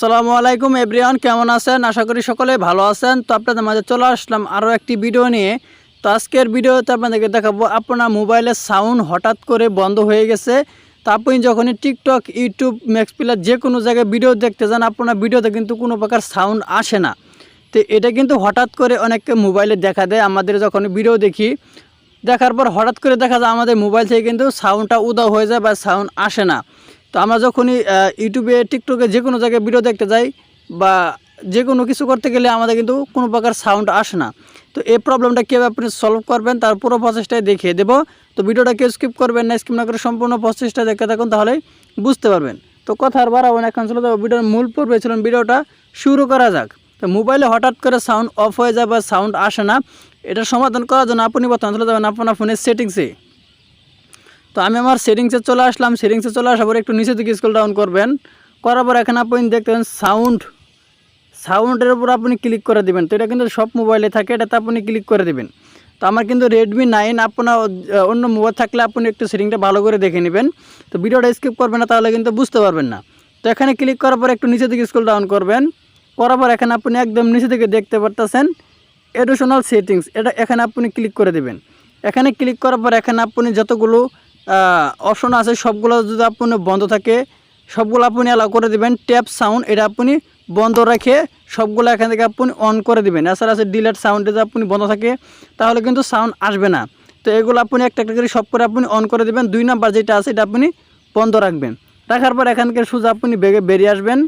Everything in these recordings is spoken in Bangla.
আসসালামু আলাইকুম এভরিওয়ান, কেমন আছেন? আশা করি সকলে ভালো আছেন। তো আপনাদের মাঝে চলে আসলাম আরও একটি ভিডিও নিয়ে। তো আজকের ভিডিওতে আপনাদেরকে দেখাবো আপনার মোবাইলের সাউন্ড হঠাৎ করে বন্ধ হয়ে গেছে। তো আপনি যখনই টিকটক, ইউটিউব ম্যাক্স প্লার যে কোনো জায়গায় ভিডিও দেখতে যান, আপনার ভিডিওতে কিন্তু কোনো প্রকার সাউন্ড আসে না। তো এটা কিন্তু হঠাৎ করে অনেককে মোবাইলে দেখা দেয়। আমাদের যখন ভিডিও দেখি, দেখার পর হঠাৎ করে দেখা যায় আমাদের মোবাইল থেকে কিন্তু সাউন্ডটা উদাও হয়ে যায় বা সাউন্ড আসে না। তো আমরা যখনই ইউটিউবে টিকটকে যে কোনো জায়গায় ভিডিও দেখতে যাই বা যে কোনো কিছু করতে গেলে আমাদের কিন্তু কোনো প্রকার সাউন্ড আসে না। তো এই প্রবলেমটা কীভাবে আপনি সলভ করবেন তার পুরো প্রসেসটাই দেখিয়ে দেবো। তো ভিডিওটা কেউ স্কিপ করবেন না স্কিপ না করে সম্পূর্ণ প্রসেসটা দেখতে থাকুন, তাহলে বুঝতে পারবেন। তো কথা আর বাড়াবো না, এখন চলে যাব ভিডিওর মূল পর্বে। ছিলাম ভিডিওটা শুরু করা যাক। তো মোবাইলে হঠাৎ করে সাউন্ড অফ হয়ে যায় বা সাউন্ড আসে না, এটা সমাধান করার জন্য আপনি বর্তমানে চলে যাবেন আপনার ফোনের সেটিংসে তো আমি আমার সেটিংসে চলে আসলাম। সেটিংসে চলে আসার পরে একটু নিচে দিকে স্কুল ডাউন করবেন। করার পর এখানে আপনি দেখতে পাবেন সাউন্ড সাউন্ডের উপর আপনি ক্লিক করে দিবেন। তো এটা কিন্তু সব মোবাইলে থাকে, এটাতে আপনি ক্লিক করে দেবেন। তো আমার কিন্তু রেডমি নাইন আপনার অন্য মোবাইল থাকলে আপনি একটু সেটিংটা ভালো করে দেখে নেবেন। তো ভিডিওটা স্কিপ করবেন না, তাহলে কিন্তু বুঝতে পারবেন না। তো এখানে ক্লিক করার পর একটু নিচে দিকে স্কুল ডাউন করবেন। করার পর এখানে আপনি একদম নিচে থেকে দেখতে পারতেছেন এডিশনাল সেটিংস এটা এখানে আপনি ক্লিক করে দেবেন। এখানে ক্লিক করার পর এখানে আপনি যতগুলো অপশন আছে, সবগুলো যদি আপনি বন্ধ থাকে, সবগুলো আপনি অ্যালাউ করে দিবেন ট্যাপ সাউন্ড এটা আপনি বন্ধ রেখে সবগুলো এখান থেকে আপনি অন করে দিবেন। এছাড়া আছে ডিলেট সাউন্ডে যদি আপনি বন্ধ থাকে, তাহলে কিন্তু সাউন্ড আসবে না। তো এগুলো আপনি একটা একটা করে সব করে আপনি অন করে দিবেন। দুই নাম্বার যেটা আছে, এটা আপনি বন্ধ রাখবেন। রাখার পর এখান থেকে সোজা আপনি বেগে বেরিয়ে আসবেন।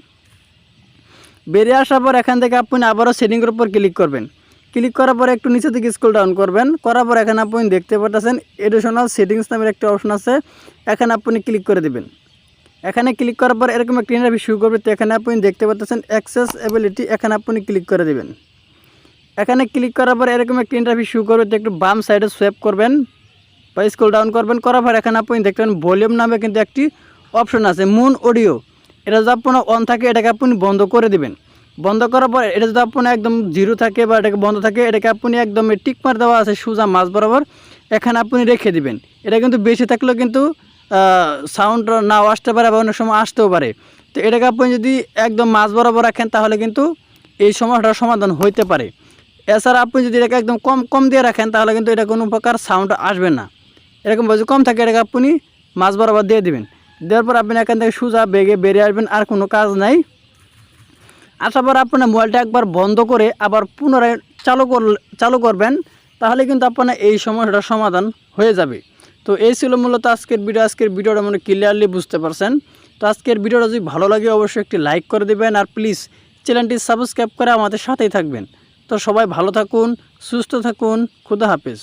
বেরিয়ে আসার পর এখান থেকে আপনি আবারও সেটিংয়ের উপর ক্লিক করবেন। ক্লিক করার পরে একটু নিচে থেকে স্কুল ডাউন করবেন। করার পর এখানে আপনি দেখতে পাচ্ছেন এডিশনাল সেটিংস নামের একটা অপশন আছে। এখানে আপনি ক্লিক করে দেবেন। এখানে ক্লিক করার পর এরকম একটা ইন্টারভিউ শুরু করবে। তো এখানে আপনি দেখতে পাচ্ছেন অ্যাক্সেস এবিলিটি এখানে আপনি ক্লিক করে দেবেন। এখানে ক্লিক করার পর এরকম একটা ইন্টারভিউ শুরু করবে। তো একটু বাম সাইডে সোয়েপ করবেন বা স্কুল ডাউন করবেন। করার পর এখানে আপনি দেখতে পাবেন ভলিউম নামে কিন্তু একটি অপশন আছে মুন অডিও এটা যদি আপনার অন থাকে, এটাকে আপনি বন্ধ করে দিবেন। বন্ধ করার পর এটা যদি আপনার একদম জিরো থাকে বা এটাকে বন্ধ থাকে, এটাকে আপনি একদম টিক মার দেওয়া আছে সুজা মাছ বরাবর, এখানে আপনি রেখে দিবেন। এটা কিন্তু বেশি থাকলেও কিন্তু সাউন্ড নাও আসতে পারে বা অনেক সময় আসতেও পারে। তো এটাকে আপনি যদি একদম মাছ বরাবর রাখেন, তাহলে কিন্তু এই সমস্যাটার সমাধান হইতে পারে। এছাড়া আপনি যদি এটাকে একদম কম কম দিয়ে রাখেন, তাহলে কিন্তু এটা কোনো প্রকার সাউন্ড আসবে না। এরকম যদি কম থাকে, এটাকে আপনি মাছ বরাবর দিয়ে দিবেন। দেওয়ার পর আপনি এখান থেকে সোজা বেগে বেরিয়ে আসবেন, আর কোনো কাজ নাই। আসার পর আপনার মোবাইলটা একবার বন্ধ করে আবার পুনরায় চালু চালু করবেন, তাহলে কিন্তু আপনার এই সমস্যাটার সমাধান হয়ে যাবে। তো এই ছিল মূলত আজকের ভিডিও। আজকের ভিডিওটা মানে ক্লিয়ারলি বুঝতে পারছেন। তো আজকের ভিডিওটা যদি ভালো লাগে, অবশ্যই একটি লাইক করে দেবেন আর প্লিজ চ্যানেলটি সাবস্ক্রাইব করে আমাদের সাথেই থাকবেন। তো সবাই ভালো থাকুন, সুস্থ থাকুন, খুদা হাফেজ।